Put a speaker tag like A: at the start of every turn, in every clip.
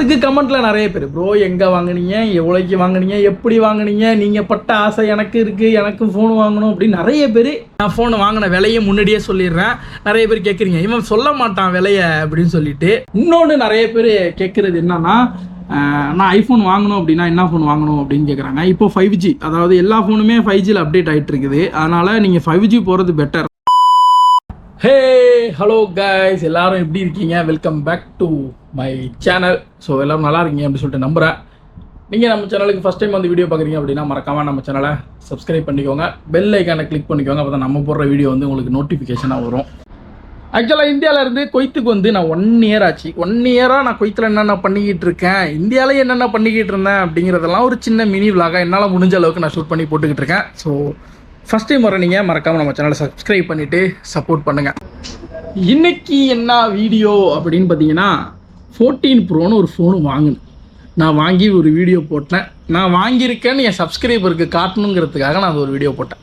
A: அதுக்கு கமெண்ட்டில் நிறைய பேர் ப்ரோ எங்கே வாங்குனீங்க? எவ்வளோக்கு வாங்குனீங்க? எப்படி வாங்குனீங்க? நீங்கள் பட்ட ஆசை எனக்கு இருக்குது எனக்கு ஃபோன் வாங்கணும் அப்படின்னு நிறைய பேர் நான் ஃபோன் வாங்கின விலையை முன்னாடியே சொல்லிடுறேன். நிறைய பேர் கேட்குறீங்க இவன் சொல்ல மாட்டான் விலையை அப்படின்னு சொல்லிட்டு. இன்னொன்று நிறைய பேர் கேட்குறது என்னன்னா நான் ஐஃபோன் வாங்கணும் அப்படின்னா என்ன ஃபோன் வாங்கணும்? அப்படின்னு கேட்குறாங்க இப்போ ஃபைவ் ஜி அதாவது எல்லா ஃபோனுமே ஃபைவ் ஜியில் அப்டேட் ஆகிட்டு இருக்குது. அதனால் நீங்கள் ஃபைவ் ஜி போகிறது பெட்டர் ஹே ஹலோ கைஸ் எல்லாரும் எப்படி இருக்கீங்க? Welcome back to my channel so எல்லோரும் நல்லா இருக்கீங்க அப்படின்னு சொல்லிட்டு நம்புகிறேன் நீங்கள் நம்ம சேனலுக்கு ஃபஸ்ட் டைம் வந்து வீடியோ பார்க்குறீங்க அப்படின்னா மறக்காமல் நம்ம சேனலை சப்ஸ்கிரைப் பண்ணிக்கோங்க. பெல் ஐக்கானை கிளிக் பண்ணிக்கோங்க. அப்போ தான் நம்ம போடுற வீடியோ வந்து உங்களுக்கு நோட்டிஃபிகேஷனாக வரும். ஆக்சுவலாக இந்தியாவிலேருந்து கொய்த்துக்கு வந்து நான் ஒன் இயர் ஆச்சு. ஒன் இயராக நான் கொய்த்தில் என்னென்ன பண்ணிக்கிட்டு இருக்கேன்? இந்தியாவில் என்னென்ன பண்ணிக்கிட்டு இருந்தேன் அப்படிங்கிறதெல்லாம் ஒரு சின்ன மினி விலாக என்னால் முடிஞ்ச அளவுக்கு நான் ஷூட் பண்ணி போட்டுக்கிட்டு இருக்கேன். ஸோ ஃபஸ்ட் டைம் வர நீங்கள் மறக்காமல் நம்ம சேனலை சப்ஸ்கிரைப் பண்ணிவிட்டு சப்போர்ட் பண்ணுங்கள் இன்னைக்கு என்ன வீடியோ அப்படின்னு பார்த்தீங்கன்னா ஃபோர்டீன் ப்ரோன்னு ஒரு ஃபோனு வாங்கினேன். நான் வாங்கி ஒரு வீடியோ போட்டேன். நான் வாங்கியிருக்கேன்னு என் சப்ஸ்கிரைபருக்கு காட்டணுங்கிறதுக்காக நான் அது ஒரு வீடியோ போட்டேன்.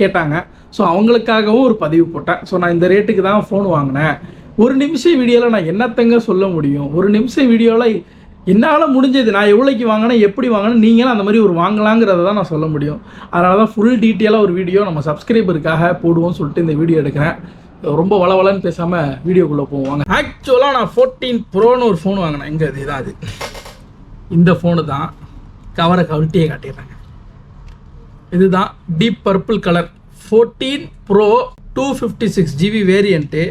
A: கேட்டாங்க. ஸோ அவங்களுக்காகவும் ஒரு பதிவு போட்டேன். ஸோ நான் இந்த ரேட்டுக்கு தான் ஃபோன் வாங்கினேன். ஒரு நிமிஷம் வீடியோவில் நான் என்னத்தங்க சொல்ல முடியும்? ஒரு நிமிஷம் வீடியோவில் என்னால் முடிஞ்சது நான் எவ்வளோக்கு வாங்கினேன் எப்படி வாங்கினேன் நீங்களும் அந்த மாதிரி ஒரு வாங்கலாங்கிறத தான் நான் சொல்ல முடியும். அதனால தான் ஃபுல் டீட்டெயிலாக ஒரு வீடியோ நம்ம சப்ஸ்கிரைபருக்காக போடுவோம்னு சொல்லிட்டு இந்த வீடியோ எடுக்கிறேன். ரொம்ப வளவலன்னு பேசாமல் வீடியோக்குள்ளே போவாங்க ஆக்சுவலாக நான் ஃபோர்டீன் ப்ரோன்னு ஒரு ஃபோன் வாங்கினேன். எங்கே இது இதான் அது. இந்த ஃபோனு தான் கவரை கழட்டியே காட்டிடுறாங்க. இதுதான் deep purple colour fourteen pro two fifty six GB variant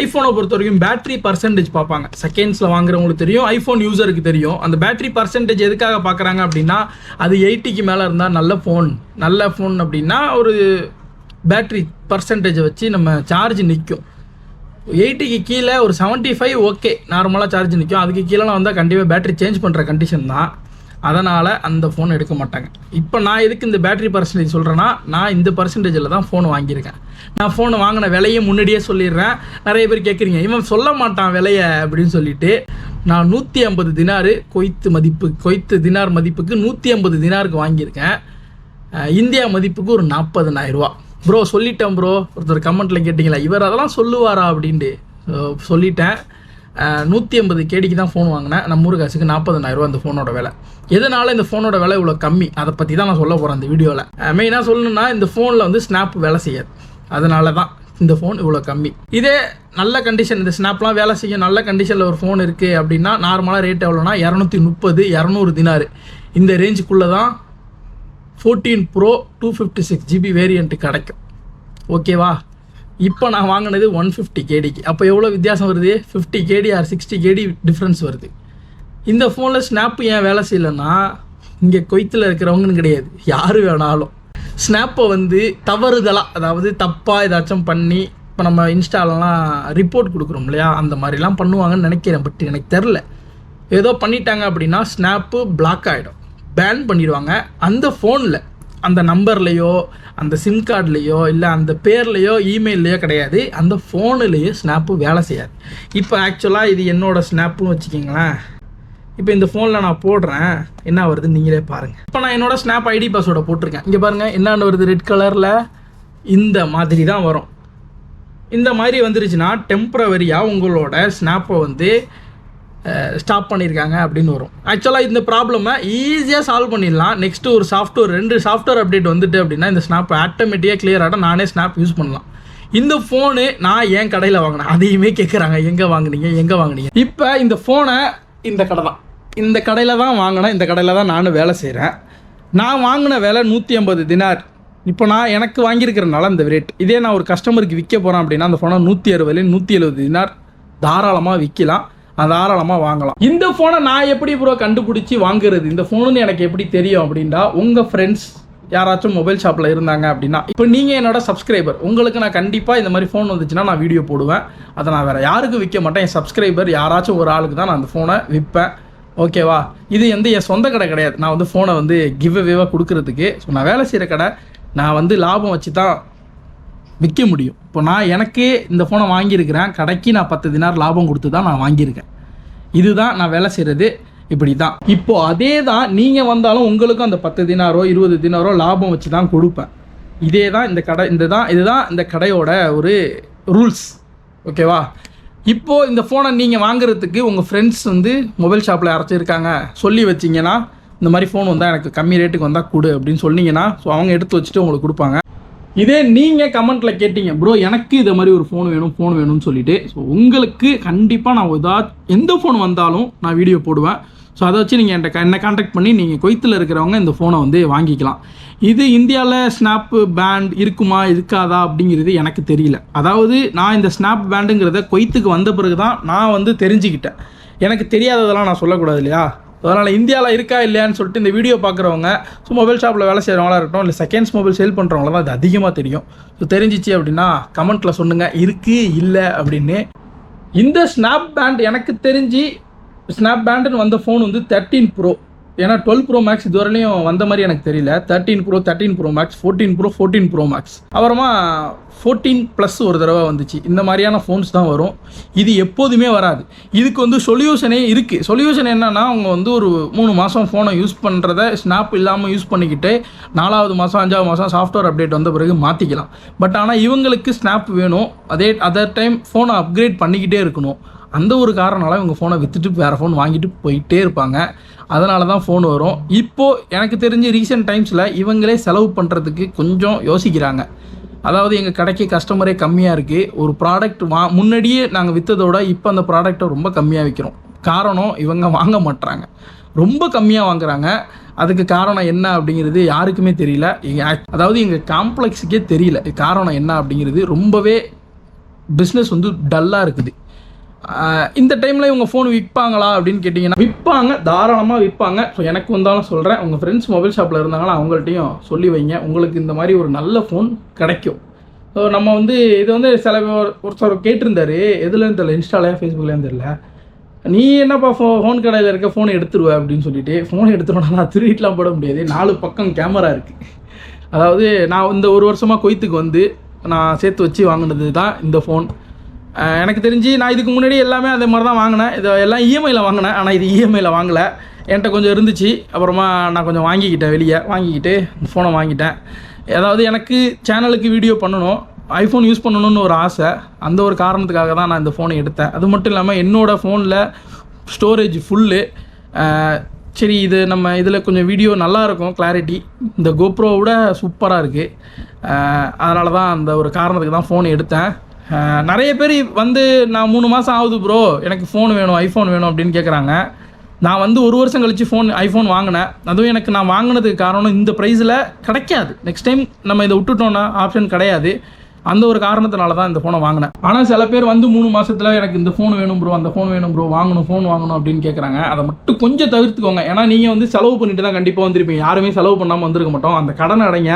A: ஐஃபோனை பொறுத்த வரைக்கும் பேட்ரி பர்சன்டேஜ் பார்ப்பாங்க. செகண்ட்ஸில் வாங்குறவங்களுக்கு தெரியும் ஐஃபோன் யூசருக்கு தெரியும். அந்த பேட்ரி பர்சன்டேஜ் எதுக்காக பார்க்குறாங்க அப்படின்னா அது எயிட்டிக்கு மேலே இருந்தால் நல்ல ஃபோன் நல்ல ஃபோன் அப்படின்னா ஒரு பேட்டரி பர்சன்டேஜை வச்சு நம்ம சார்ஜ் நிற்கும் எயிட்டிக்கு கீழே ஒரு 75 ஃபைவ் ஓகே நார்மலாக சார்ஜ் நிற்கும் அதுக்கு கீழே வந்தால் கண்டிப்பாக பேட்டரி சேஞ்ச் பண்ணுற கண்டிஷன் தான். அதனால் அந்த ஃபோன் எடுக்க மாட்டாங்க. இப்போ நான் எதுக்கு இந்த பேட்டரி பர்சன்டேஜ் சொல்கிறேன்னா நான் இந்த பர்சன்டேஜில் தான் ஃபோன் வாங்கியிருக்கேன். நான் ஃபோன் வாங்கின விலையை முன்னாடியே சொல்லிடுறேன். நிறைய பேர் கேட்குறீங்க இவன் சொல்ல மாட்டான் விலையை அப்படின்னு சொல்லிட்டு நான் நூற்றி ஐம்பது தினாரு கொய்த்து மதிப்பு கொய்த்து தினார் மதிப்புக்கு நூற்றி ஐம்பது தினாருக்கு வாங்கியிருக்கேன். இந்தியா மதிப்புக்கு ஒரு நாற்பதனாயிரரூவா ப்ரோ சொல்லிட்டேன் ப்ரோ ஒருத்தர் கமெண்ட்டில் கேட்டிங்களா? இவர் அதெல்லாம் சொல்லுவாரா அப்படின்ட்டு. சொல்லிட்டேன். நூற்றி ஐம்பது கேடிக்கு தான் ஃபோன் வாங்கினேன். நம்ம ஊர் காசுக்கு நாற்பதனாயிரரூவா அந்த ஃபோனோட விலை. எதனால் இந்த ஃபோனோட விலை இவ்வளோ கம்மி? அதை பற்றி தான் நான் சொல்ல போகிறேன் இந்த வீடியோவில் மெயினாக சொல்லணும்னா இந்த ஃபோனில் வந்து ஸ்னாப் வேலை செய்யாது. அதனால தான் இந்த ஃபோன் இவ்வளோ கம்மி. இதே நல்ல கண்டிஷன் இந்த ஸ்னாப்லாம் வேலை செய்யும் நல்ல கண்டிஷனில் ஒரு ஃபோன் இருக்குது அப்படின்னா நார்மலாக ரேட் எவ்வளோனா இரநூத்தி முப்பது இரநூறு தினாரு இந்த ரேஞ்சுக்குள்ளே தான் fourteen pro two fifty six GB variant கிடைக்கும். ஓகேவா இப்போ நான் வாங்கினது ஒன் ஃபிஃப்டி கேடிக்கு அப்போ எவ்வளோ வித்தியாசம் வருது? Fifty KD or sixty KD difference வருது. இந்த ஃபோனில் ஸ்னாப்பு ஏன் வேலை செய்யலைன்னா இங்கே கொய்த்தில் இருக்கிறவங்கன்னு கிடையாது. யார் வேணாலும். ஸ்னாப்பை வந்து தவறுதலாக அதாவது தப்பாக ஏதாச்சும் பண்ணி இப்போ நம்ம இன்ஸ்டாலலாம் ரிப்போர்ட் கொடுக்குறோம் இல்லையா? அந்த மாதிரிலாம் பண்ணுவாங்கன்னு நினைக்கிறேன் பட் எனக்கு தெரில ஏதோ பண்ணிட்டாங்க அப்படின்னா ஸ்னாப்பு பிளாக் ஆகிடும் பேன் பண்ணிடுவாங்க. அந்த ஃபோனில் அந்த நம்பர்லேயோ அந்த சிம் கார்ட்லேயோ இல்லை அந்த பேர்லேயோ இமெயில்லையோ கிடையாது. அந்த ஃபோனுலேயோ ஸ்னாப்பு வேலை செய்யாது. இப்போ ஆக்சுவலாக இது என்னோடய ஸ்னாப்புன்னு வச்சுக்கிங்களேன். இப்போ இந்த ஃபோனில் நான் போடுறேன். என்ன வருதுன்னு நீங்களே பாருங்கள் இப்போ நான் என்னோடய ஸ்னாப் ஐடி பாஸ்வேர்டை போட்டிருக்கேன். இங்கே பாருங்கள் என்னென்ன வருது? ரெட் கலரில் இந்த மாதிரி தான் வரும். இந்த மாதிரி வந்துருச்சுன்னா டெம்ப்ரவரியாக உங்களோட ஸ்னாப்பை வந்து ஸ்டாப் பண்ணியிருக்காங்க அப்படின்னு வரும். ஆக்சுவலாக இந்த ப்ராப்ளமை ஈஸியாக சால்வ் பண்ணிடலாம். நெக்ஸ்ட்டு ஒரு சாஃப்ட்வேர் ரெண்டு சாஃப்ட்வேர் அப்டேட் வந்துட்டு அப்படின்னா இந்த ஸ்னாப் ஆட்டோமேட்டிக்காக கிளியர் நானே ஸ்னாப் யூஸ் பண்ணலாம். இந்த ஃபோனு நான் என் கடையில் வாங்கினேன். அதையுமே கேட்குறாங்க எங்கே வாங்குனீங்க? எங்கே வாங்குனீங்க? இப்போ இந்த ஃபோனை இந்த கடை தான். இந்த கடையில் தான் வாங்கினேன் இந்த கடையில் தான் நானும் வேலை செய்கிறேன் நான் வாங்கின வேலை நூற்றி ஐம்பது தினார். இப்போ நான் எனக்கு வாங்கியிருக்கிறனால இந்த ரேட் இதே நான் ஒரு கஸ்டமருக்கு விற்க போகிறேன் அப்படின்னா அந்த ஃபோனை நூற்றி அறுபதுல நூற்றி எழுபது தினார் தாராளமாக விற்கலாம் தாராளமாக வாங்கலாம். இந்த ஃபோனை நான் எப்படி ப்ரோ கண்டுபிடிச்சி வாங்குறது? இந்த ஃபோனுன்னு எனக்கு எப்படி தெரியும் அப்படின்னா உங்கள் ஃப்ரெண்ட்ஸ் யாராச்சும் மொபைல் ஷாப்பில் இருந்தாங்க அப்படின்னா இப்போ நீங்கள் என்னோட சப்ஸ்கிரைபர் உங்களுக்கு நான் கண்டிப்பாக இந்த மாதிரி ஃபோன் வந்துச்சுன்னா நான் வீடியோ போடுவேன். அதை நான் வேறு யாருக்கும் விற்க மாட்டேன்? என் சப்ஸ்கிரைபர் யாராச்சும் ஒரு ஆளுக்கு தான் நான் அந்த ஃபோனை விற்பேன். ஓகேவா இது வந்து என் சொந்த கடை கிடையாது. நான் வந்து ஃபோனை வந்து கிவ் அவேவாக கொடுக்கறதுக்கு. ஸோ நான் வேலை செய்கிற கடை நான் வந்து லாபம் வச்சு தான் விற்க முடியும். இப்போ நான் எனக்கே இந்த ஃபோனை வாங்கியிருக்கிறேன். கடைக்கு நான் பத்து தினார் லாபம் கொடுத்து தான் நான் வாங்கியிருக்கேன். இதுதான் நான் வேலை செய்கிறது இப்படி தான் இப்போது அதே தான் நீங்கள் வந்தாலும் உங்களுக்கும் அந்த பத்து தினாரோ இருபது தினாரோ லாபம் வச்சு தான் கொடுப்பேன். இதே தான் இந்த கடை இந்த தான் இதுதான் இந்த கடையோட ஒரு ரூல்ஸ் ஓகேவா? இப்போது இந்த ஃபோனை நீங்கள் வாங்குறதுக்கு உங்கள் ஃப்ரெண்ட்ஸ் வந்து மொபைல் ஷாப்பில் அரைச்சிருக்காங்க சொல்லி வச்சிங்கன்னா இந்த மாதிரி ஃபோன் வந்தால் எனக்கு கம்மி ரேட்டுக்கு வந்தால் கொடு அப்படின்னு சொன்னீங்கன்னா ஸோ அவங்க எடுத்து வச்சுட்டு உங்களுக்கு கொடுப்பாங்க. இதே நீங்கள் கமெண்ட்டில் கேட்டீங்க ப்ரோ எனக்கு இதை மாதிரி ஒரு ஃபோன் வேணும் ஃபோன் வேணும்னு சொல்லிட்டு. ஸோ உங்களுக்கு கண்டிப்பாக நான் ஏதாவது எந்த ஃபோன் வந்தாலும் நான் வீடியோ போடுவேன். ஸோ அதை வச்சு நீங்கள் என்கிட்ட என்னை காண்டாக்ட் பண்ணி நீங்கள் கொய்த்தில் இருக்கிறவங்க இந்த ஃபோனை வந்து வாங்கிக்கலாம். இது இந்தியாவில் ஸ்னாப்பு பேண்ட் இருக்குமா இருக்காதா அப்படிங்கிறது எனக்கு தெரியல. அதாவது நான் இந்த ஸ்னாப் பேண்டுங்கிறத கொய்த்துக்கு வந்த பிறகு தான் நான் வந்து தெரிஞ்சுக்கிட்டேன். எனக்கு தெரியாததெல்லாம் நான் சொல்லக்கூடாது இல்லையா? அதனால் இந்தியாவில் இருக்கா இல்லையான்னு சொல்லிட்டு இந்த வீடியோ பார்க்குறவங்க ஸோ மொபைல் ஷாப்பில் வேலை செய்கிறவங்களா இருக்கட்டும் இல்லை செகண்ட்ஸ் மொபைல் சேல் பண்ணுறவங்கள தான் அது அதிகமாக தெரியும். ஸோ தெரிஞ்சிச்சு அப்படின்னா கமெண்ட்டில் சொல்லுங்கள் இருக்குது இல்லை அப்படின்னு. இந்த ஸ்னாப் பேண்ட் எனக்கு தெரிஞ்சு ஸ்னாப் பேண்டுன்னு வந்த ஃபோன் வந்து தேர்ட்டீன் ப்ரோ ஏன்னா டுவெல் ப்ரோ மேக்ஸ் இதுவரையிலையும் வந்த மாதிரி எனக்கு தெரியல. Thirteen pro thirteen pro max fourteen pro fourteen pro max அப்புறமா ஃபோர்டீன் ப்ளஸ் ஒரு தடவை வந்துச்சு. இந்த மாதிரியான ஃபோன்ஸ் தான் வரும். இது எப்போதுமே வராது. இதுக்கு வந்து சொல்யூஷனே இருக்குது சொல்யூஷன் என்னன்னா அவங்க வந்து ஒரு மூணு மாதம் ஃபோனை யூஸ் பண்ணுறத ஸ்னாப் இல்லாமல் யூஸ் பண்ணிக்கிட்டு நாலாவது மாதம் அஞ்சாவது மாதம் சாஃப்ட்வேர் அப்டேட் வந்த பிறகு மாற்றிக்கலாம் பட் ஆனால் இவங்களுக்கு ஸ்னாப் வேணும். அதே அதர் டைம் ஃபோனை அப்கிரேட் பண்ணிக்கிட்டே இருக்கணும். அந்த ஒரு காரணனால இவங்க ஃபோனை விற்றுட்டு வேறு ஃபோன் வாங்கிட்டு போயிட்டே இருப்பாங்க. அதனால தான் ஃபோன் வரும். இப்போது எனக்கு தெரிஞ்சு ரீசெண்ட் டைம்ஸில் இவங்களே செலவு பண்ணுறதுக்கு கொஞ்சம் யோசிக்கிறாங்க. அதாவது எங்கள் கடைக்கு கஸ்டமரே கம்மியாக இருக்குது ஒரு ப்ராடக்ட் வா முன்னாடியே நாங்கள் விற்றதோட இப்போ அந்த ப்ராடக்ட்டை ரொம்ப கம்மியாக விற்கிறோம் காரணம் இவங்க வாங்க மாட்றாங்க. ரொம்ப கம்மியாக வாங்குறாங்க. அதுக்கு காரணம் என்ன அப்படிங்கிறது யாருக்குமே தெரியல. அதாவது எங்கள் காம்ப்ளெக்ஸுக்கே தெரியல. காரணம் என்ன அப்படிங்கிறது ரொம்பவே பிஸ்னஸ் வந்து டல்லாக இருக்குது. இந்த டைமில் இவங்க ஃபோன் விற்பாங்களா அப்படின்னு கேட்டிங்கன்னா விற்பாங்க தாராளமாக விற்பாங்க. ஸோ எனக்கு வந்தாலும் சொல்கிறேன் உங்கள் ஃப்ரெண்ட்ஸ் மொபைல் ஷாப்பில் இருந்தாங்கன்னா அவங்கள்ட்டையும் சொல்லி வைங்க. உங்களுக்கு இந்த மாதிரி ஒரு நல்ல ஃபோன் கிடைக்கும். ஸோ நம்ம வந்து இது வந்து சில ஒருத்தர் கேட்டிருந்தாரு. எதுலேருந்து தெரியல இன்ஸ்டாலையா ஃபேஸ்புக்லேருந்து தெரியல. நீ என்னப்பா ஃபோ ஃபோன் கடையில் இருக்க ஃபோனை எடுத்துருவ அப்படின்னு சொல்லிட்டு ஃபோனை எடுத்துருவேன்? நான் திருவிட்லாம் போட முடியாது. நாலு பக்கம் கேமரா இருக்குது அதாவது நான் இந்த ஒரு வருஷமாக கொய்த்துக்கு வந்து நான் சேர்த்து வச்சு வாங்கினது தான் இந்த ஃபோன் எனக்கு தெரிஞ்சு நான் இதுக்கு முன்னாடி எல்லாமே அதே மாதிரி தான் வாங்கினேன். இது எல்லாம் இஎம்ஐயில் வாங்கினேன். ஆனால் இது இஎம்ஐயில் வாங்கலை. என்கிட்ட கொஞ்சம் இருந்துச்சு. அப்புறமா நான் கொஞ்சம் வாங்கிக்கிட்டேன் வெளியே. வாங்கிக்கிட்டு ஃபோனை வாங்கிட்டேன். ஏதாவது எனக்கு சேனலுக்கு வீடியோ பண்ணணும். ஐஃபோன் யூஸ் பண்ணணும்னு ஒரு ஆசை. அந்த ஒரு காரணத்துக்காக தான் நான் இந்த ஃபோனை எடுத்தேன். அது மட்டும் இல்லாமல் என்னோடய ஃபோனில் ஸ்டோரேஜ் ஃபுல்லு சரி இது நம்ம இதில் கொஞ்சம் வீடியோ நல்லாயிருக்கும் கிளாரிட்டி இந்த கோப்ரோவோட சூப்பராக இருக்குது அதனால தான் அந்த ஒரு காரணத்துக்கு தான் ஃபோன் எடுத்தேன். நிறைய பேர் வந்து நான் மூணு மாதம் ஆகுது ப்ரோ எனக்கு ஃபோன் வேணும் ஐஃபோன் வேணும் அப்படின்னு கேட்குறாங்க நான் வந்து ஒரு வருஷம் கழித்து ஃபோன் ஐஃபோன் வாங்கினேன். அதுவும் எனக்கு நான் வாங்கினதுக்கு காரணம் இந்த ப்ரைஸில் கிடைக்காது. நெக்ஸ்ட் டைம் நம்ம இதை விட்டுட்டோன்னா ஆப்ஷன் கிடையாது. அந்த ஒரு காரணத்தினால தான் இந்த ஃபோனை வாங்கினேன். ஆனால் சில பேர் வந்து மூணு மாதத்தில் எனக்கு இந்த ஃபோன் வேணும் ப்ரோ அந்த ஃபோன் வேணும் ப்ரோ வாங்கணும் ஃபோன் வாங்கணும் அப்படின்னு கேட்குறாங்க அதை மட்டும் கொஞ்சம் தவிர்த்துக்கோங்க. ஏன்னா நீங்கள் வந்து செலவு பண்ணிட்டு தான் கண்டிப்பாக வந்திருப்பீங்க. யாருமே செலவு பண்ணாமல் வந்திருக்க மாட்டோம். அந்த கடன் அடைங்க.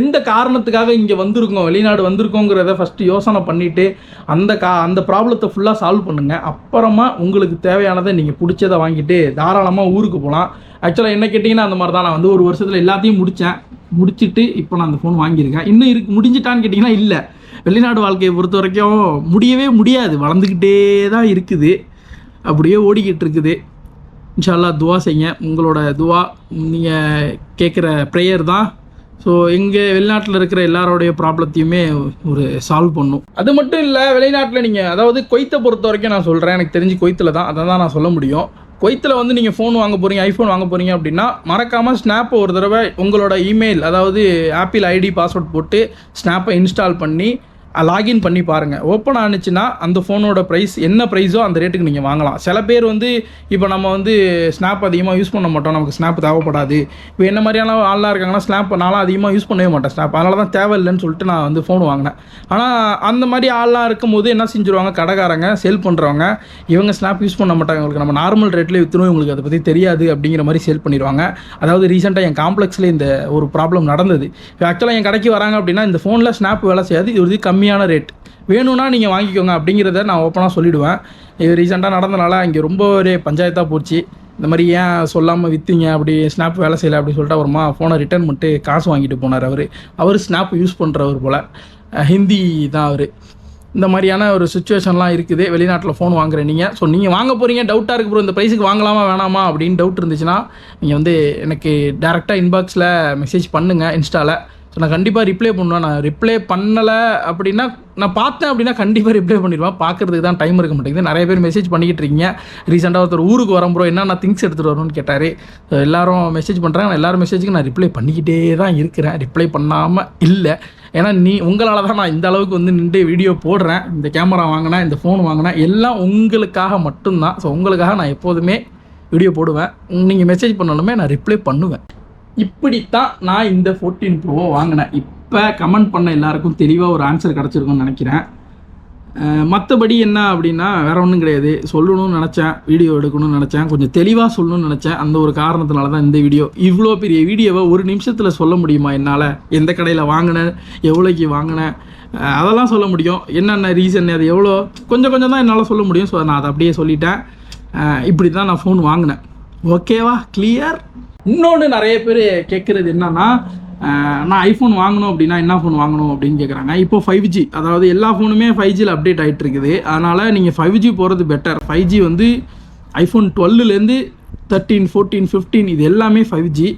A: எந்த காரணத்துக்காக இங்கே வந்திருக்கோம் வெளிநாடு வந்திருக்கோங்கிறத ஃபஸ்ட்டு யோசனை பண்ணிவிட்டு அந்த கா அந்த ப்ராப்ளத்தை ஃபுல்லாக சால்வ் பண்ணுங்கள் அப்புறமா உங்களுக்கு தேவையானதை நீங்கள் பிடிச்சதை வாங்கிட்டு தாராளமாக ஊருக்கு போகலாம் ஆக்சுவலாக என்ன கேட்டிங்கன்னா அந்த மாதிரி தான். நான் வந்து ஒரு வருஷத்தில் எல்லாத்தையும் முடித்தேன் முடிச்சுட்டு இப்போ நான் அந்த ஃபோன் வாங்கியிருக்கேன். இன்னும் இருக்கு. முடிஞ்சிட்டான்னு கேட்டிங்கன்னா இல்லை. வெளிநாடு வாழ்க்கையை பொறுத்த வரைக்கும் முடியவே முடியாது. வளர்ந்துக்கிட்டே தான் இருக்குது. அப்படியே ஓடிக்கிட்டு இருக்குது. இன்ஷால்லா துவா செய்யுங்க. உங்களோட துவா நீங்கள் கேட்குற ப்ரேயர் தான். ஸோ எங்கள் வெளிநாட்டில் இருக்கிற எல்லாரோடைய ப்ராப்ளத்தையுமே ஒரு சால்வ் பண்ணும். அது மட்டும் இல்லை வெளிநாட்டில் நீங்கள் அதாவது கொய்த்தை பொறுத்த வரைக்கும் நான் சொல்கிறேன் எனக்கு தெரிஞ்சு கொய்த்தில் தான். அதை தான் நான் சொல்ல முடியும். கொய்த்தில் வந்து நீங்கள் ஃபோன் வாங்க போகிறீங்க ஐஃபோன் வாங்க போகிறீங்க அப்படின்னா மறக்காமல் ஸ்னாப்பை ஒரு தடவை உங்களோட இமெயில் அதாவது ஆப்பிள் ஐடி பாஸ்வேர்ட் போட்டு ஸ்னாப்பை இன்ஸ்டால் பண்ணி லாகின் பண்ணி பாருங்கள் ஓப்பன் ஆனிச்சுன்னா அந்த ஃபோனோட ப்ரைஸ் என்ன ப்ரைஸோ அந்த ரேட்டுக்கு நீங்கள் வாங்கலாம். சில பேர் வந்து இப்போ நம்ம வந்து ஸ்னாப் அதிகமாக யூஸ் பண்ண மாட்டோம். நமக்கு ஸ்னாப் தேவைப்படாது. இப்போ என்ன மாதிரியான ஆள்லாம் இருக்காங்கன்னா ஸ்னாப் நான்லாம் அதிகமாக யூஸ் பண்ணவே மாட்டேன். ஸ்னாப் அதனால தான் தேவையில்லைன்னு சொல்லிட்டு நான் வந்து ஃபோன் வாங்கினேன். ஆனால் அந்த மாதிரி ஆள்லாம் இருக்கும்போது என்ன செஞ்சுருவாங்க? கடைக்காரங்க சேல் பண்ணுறவங்க இவங்க ஸ்னாப் யூஸ் பண்ண மாட்டாங்க. உங்களுக்கு நம்ம நார்மல் ரேட்லேயே விற்றுணும் இவங்களுக்கு அதை பற்றி தெரியாது அப்படிங்கிற மாதிரி சேல் பண்ணிடுவாங்க அதாவது ரீசெண்டாக என் காம்ப்ளெக்ஸில் இந்த ஒரு ப்ராப்ளம் நடந்தது. ஆக்சுவலாக என் கடைக்கு வராங்க அப்படின்னா இந்த ஃபோனில் ஸ்னாப் வேலை செய்யாது. இது கம்மி கம்மியான ரேட் வேணும்னா நீங்கள் வாங்கிக்கோங்க அப்படிங்கிறத நான் ஓப்பனாக சொல்லிவிடுவேன் இது ரீசெண்டாக நடந்தனால இங்கே ரொம்ப ஒரு பஞ்சாயத்தாக போச்சு. இந்த மாதிரி ஏன் சொல்லாமல் விற்றீங்க அப்படி ஸ்னாப் வேலை செய்யலை அப்படி சொல்லிட்டு அப்புறமா ஃபோனை ரிட்டர்ன் பண்ணிட்டு காசு வாங்கிட்டு போனார் அவர். அவர் ஸ்னாப் யூஸ் பண்ணுறவர் போல். ஹிந்தி தான் அவர். இந்த மாதிரியான ஒரு சுச்சுவேஷன்லாம் இருக்குது. வெளிநாட்டில் ஃபோன் வாங்குற நீங்கள் ஸோ நீங்கள் வாங்க போகிறீங்க டவுட்டாக இருக்கு ப்ரோ இந்த ப்ரைஸுக்கு வாங்கலாமா வேணாமா அப்படின்னு டவுட் இருந்துச்சுன்னா நீங்கள் வந்து எனக்கு டேரெக்டாக இன்பாக்ஸில் மெசேஜ் பண்ணுங்கள் இன்ஸ்டாவில் ஸோ நான் கண்டிப்பாக ரிப்ளை பண்ணுவேன் நான் ரிப்ளை பண்ணலை அப்படின்னா நான் பார்த்தேன் அப்படின்னா கண்டிப்பாக ரிப்ளை பண்ணிடுவேன். பார்க்குறதுக்கு தான் டைம் இருக்க மாட்டேங்குது. நிறைய பேர் மெசேஜ் பண்ணிக்கிட்டு இருக்கீங்க. ரீசெண்டாக ஒருத்தர் ஊருக்கு வரேன் ப்ரோ என்னென்ன திங்ஸ் எடுத்துகிட்டு வரணும்னு கேட்டார். எல்லாரும் மெசேஜ் பண்ணுறாங்க எல்லாரும் மெசேஜுக்கு நான் ரிப்ளை பண்ணிக்கிட்டே தான் இருக்கிறேன். ரிப்ளை பண்ணாமல் இல்லை. ஏன்னா நீ உங்களால் தான் நான் இந்த அளவுக்கு வந்து நின்று வீடியோ போடுறேன். இந்த கேமரா வாங்கினேன் இந்த ஃபோன் வாங்கினேன் எல்லாம் உங்களுக்காக மட்டும்தான். ஸோ உங்களுக்காக நான் எப்போதுமே வீடியோ போடுவேன். நீங்கள் மெசேஜ் பண்ணணுமே நான் ரிப்ளை பண்ணுவேன். இப்படித்தான் நான் இந்த ஃபோர்டீன் ப்ரோவை வாங்கினேன். இப்போ கமெண்ட் பண்ண எல்லாருக்கும் தெளிவாக ஒரு ஆன்சர் கிடச்சிருக்கும்னு நினைக்கிறேன். மற்றபடி என்ன அப்படின்னா வேற ஒன்றும் கிடையாது. சொல்லணும்னு நினச்சேன். வீடியோ எடுக்கணும்னு நினச்சேன். கொஞ்சம் தெளிவாக சொல்லணும்னு நினச்சேன். அந்த ஒரு காரணத்தினால தான் இந்த வீடியோ. இவ்வளோ பெரிய வீடியோவை ஒரு நிமிஷத்தில் சொல்ல முடியுமா என்னால்? எந்த கடையில் வாங்கினேன் எவ்வளோக்கு வாங்கினேன்? அதெல்லாம் சொல்ல முடியும். என்னென்ன ரீசன் அது எவ்வளோ? கொஞ்சம் கொஞ்சம் தான் என்னால் சொல்ல முடியும். ஸோ நான் அதை அப்படியே சொல்லிட்டேன். இப்படி தான் நான் ஃபோன் வாங்கினேன். ஓகேவா கிளியர் இன்னொன்று நிறைய பேர் கேட்குறது என்னன்னா நான் ஐஃபோன் வாங்கணும் அப்படின்னா என்ன ஃபோன் வாங்கணும் அப்படின்னு கேட்குறாங்க இப்போ ஃபைவ் ஜி அதாவது எல்லா ஃபோனுமே ஃபைவ் ஜியில் அப்டேட் ஆகிட்டு இருக்குது. அதனால் நீங்கள் ஃபைவ் ஜி போகிறது பெட்டர் ஃபைவ் ஜி வந்து ஐஃபோன் டுவெல்லுலேருந்து தேர்ட்டீன் ஃபோர்டீன் ஃபிஃப்டீன் இது எல்லாமே ஃபைவ் ஜி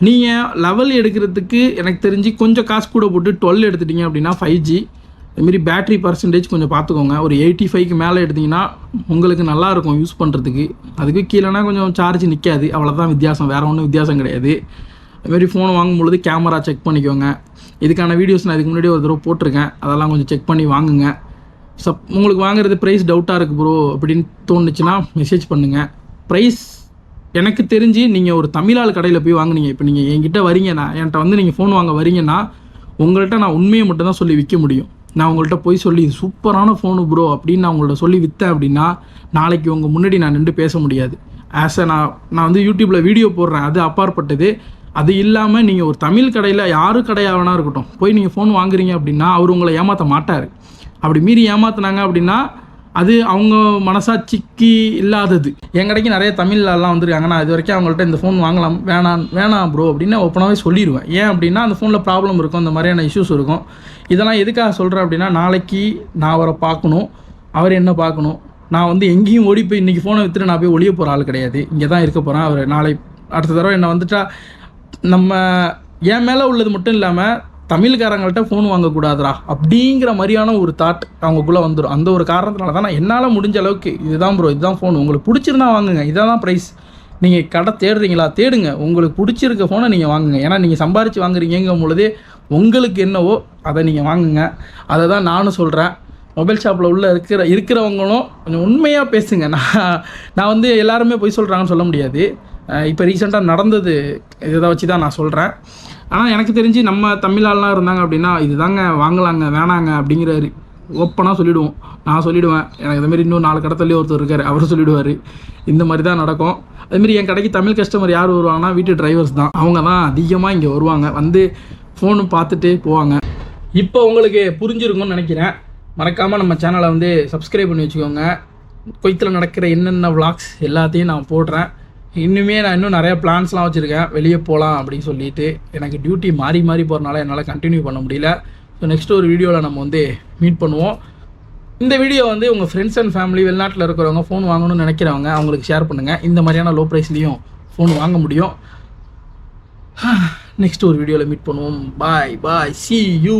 A: நீங்கள் லெவல் எடுக்கிறதுக்கு எனக்கு தெரிஞ்சு கொஞ்சம் காசு கூட போட்டு டுவெல் எடுத்துட்டீங்க அப்படின்னா ஃபைவ் ஜி அதுமாரி பேட்டரி பர்சன்டேஜ் கொஞ்சம் பார்த்துக்கோங்க. ஒரு எயிட்டி ஃபைவ்க்கு மேலே எடுத்தீங்கன்னா உங்களுக்கு நல்லாயிருக்கும் யூஸ் பண்ணுறதுக்கு அதுக்கு கீழேனா கொஞ்சம் சார்ஜ் நிற்காது அவ்வளோதான் வித்தியாசம். வேறு ஒன்றும் வித்தியாசம் கிடையாது. அதுமாரி ஃபோன் வாங்கும்பொழுது கேமரா செக் பண்ணிக்கோங்க. இதுக்கான வீடியோஸ் நான் இதுக்கு முன்னாடி ஒரு தடவை போட்டிருக்கேன். அதெல்லாம் கொஞ்சம் செக் பண்ணி வாங்குங்க. சப் உங்களுக்கு வாங்குறது ப்ரைஸ் டவுட்டாக இருக்குது ப்ரோ அப்படின்னு தோணுச்சுன்னா மெசேஜ் பண்ணுங்கள் ப்ரைஸ் எனக்கு தெரிஞ்சு நீங்கள் ஒரு தமிழாள் கடையில் போய் வாங்குனீங்க. இப்போ நீங்கள் என்கிட்ட வரீங்கன்னா என்கிட்ட வந்து நீங்கள் ஃபோன் வாங்க வரீங்கன்னா உங்கள்கிட்ட நான் உண்மையை மட்டும் தான் சொல்லி விற்க முடியும். நான் உங்கள்கிட்ட போய் சொல்லி இது சூப்பரான ஃபோனு ப்ரோ அப்படின்னு நான் உங்கள்கிட்ட சொல்லி விற்றேன் அப்படின்னா நாளைக்கு உங்கள் முன்னாடி நான் நின்று பேச முடியாது. ஆஸ் அ நான் நான் வந்து யூடியூப்பில் வீடியோ போடுறேன் அது அப்பாற்பட்டது. அது இல்லாமல் நீங்கள் ஒரு தமிழ் கடையில் யாரு கடையாக வேணா இருக்கட்டும் போய் நீங்கள் ஃபோன் வாங்குறீங்க அப்படின்னா அவர் உங்களை ஏமாற்ற மாட்டார். அப்படி மீறி ஏமாத்துனாங்க அப்படின்னா அது அவங்க மனசாட்சிக்கு இல்லாதது. என் கடைக்கு நிறைய தமிழ்லாம் வந்திருக்காங்க. நான் இது வரைக்கும் அவங்கள்ட்ட இந்த ஃபோன் வாங்கலாம் வேணாம் வேணாம் ப்ரோ அப்படின்னு ஓப்பனாகவே சொல்லிடுவேன் ஏன் அப்படின்னா அந்த ஃபோனில் ப்ராப்ளம் இருக்கும் அந்த மாதிரியான இஷ்யூஸ் இருக்கும். இதெல்லாம் எதுக்காக சொல்கிறேன் அப்படின்னா நாளைக்கு நான் அவரை பார்க்கணும். அவர் என்ன பார்க்கணும்? நான் வந்து எங்கேயும் ஓடி போய் இன்றைக்கி ஃபோனை விற்றுட்டு நான் போய் ஒளிய போகிற ஆள் கிடையாது. இங்கே தான் இருக்க போகிறேன் அவர் நாளை அடுத்த தடவை என்னை வந்துட்டா நம்ம என் மேலே உள்ளது மட்டும் இல்லாமல் தமிழ்காரங்கள்ட்ட ஃபோன் வாங்கக்கூடாதுடா அப்படிங்கிற மாதிரியான ஒரு தாட் அவங்களுக்குள்ளே வந்துடும் அந்த ஒரு காரணத்தினால தான் நான் என்னால் முடிஞ்ச அளவுக்கு இதுதான் ப்ரோ இதுதான் ஃபோன் உங்களுக்கு பிடிச்சிருந்தா வாங்குங்க. இதான் தான் ப்ரைஸ் நீங்கள் கடை தேடுறீங்களா? தேடுங்க. உங்களுக்கு பிடிச்சிருக்க ஃபோனை நீங்கள் வாங்குங்க. ஏன்னா நீங்கள் சம்பாரித்து வாங்குறீங்கங்கும் பொழுதே உங்களுக்கு என்னவோ அதை நீங்கள் வாங்குங்க. அதை தான் நானும் சொல்கிறேன் மொபைல் ஷாப்பில் உள்ள இருக்கிற இருக்கிறவங்களும் கொஞ்சம் உண்மையாக பேசுங்க. நான் நான் வந்து எல்லாருமே போய் சொல்கிறாங்கன்னு சொல்ல முடியாது. இப்போ ரீசெண்டாக நடந்தது இதை வச்சு தான் நான் சொல்கிறேன் ஆனால் எனக்கு தெரிஞ்சு நம்ம தமிழாலாம் இருந்தாங்க அப்படின்னா இதுதாங்க வாங்கலாங்க வேணாங்க அப்படிங்கிற ஓப்பனாக சொல்லிவிடுவோம் நான் சொல்லிவிடுவேன் எனக்கு இதுமாரி இன்னும் நாலு கடத்தலே ஒருத்தர் இருக்கார். அவர் சொல்லிவிடுவார் இந்த மாதிரி தான் நடக்கும். அதுமாரி என் கடைக்கு தமிழ் கஸ்டமர் யார் வருவாங்கன்னா வீட்டு டிரைவர்ஸ் தான். அவங்க தான் அதிகமாக இங்கே வருவாங்க. வந்து ஃபோனு பார்த்துட்டு போவாங்க. இப்போ உங்களுக்கு புரிஞ்சிருக்கும்னு நினைக்கிறேன். மறக்காமல் நம்ம சேனலை வந்து சப்ஸ்கிரைப் பண்ணி வச்சுக்கோங்க. கொய்த்தில் நடக்கிற என்னென்ன விளாக்ஸ் எல்லாத்தையும் நான் போடுறேன். இன்னுமே நான் இன்னும் நிறைய பிளான்ஸ்லாம் வச்சுருக்கேன். வெளியே போகலாம் அப்படின்னு சொல்லிட்டு. எனக்கு டியூட்டி மாறி மாறி போகிறனால என்னால் கண்டினியூ பண்ண முடியல. ஸோ நெக்ஸ்ட் ஒரு வீடியோவில் நம்ம வந்து மீட் பண்ணுவோம். இந்த வீடியோ வந்து உங்கள் ஃப்ரெண்ட்ஸ் அண்ட் ஃபேமிலி வெளிநாட்டில் இருக்கிறவங்க ஃபோன் வாங்கணும்னு நினைக்கிறவங்க அவங்களுக்கு ஷேர் பண்ணுங்கள் இந்த மாதிரியான லோ ப்ரைஸ்லேயும் ஃபோன் வாங்க முடியும். நெக்ஸ்ட் ஒரு வீடியோவில் மீட் பண்ணுவோம். பாய் பாய் சி யூ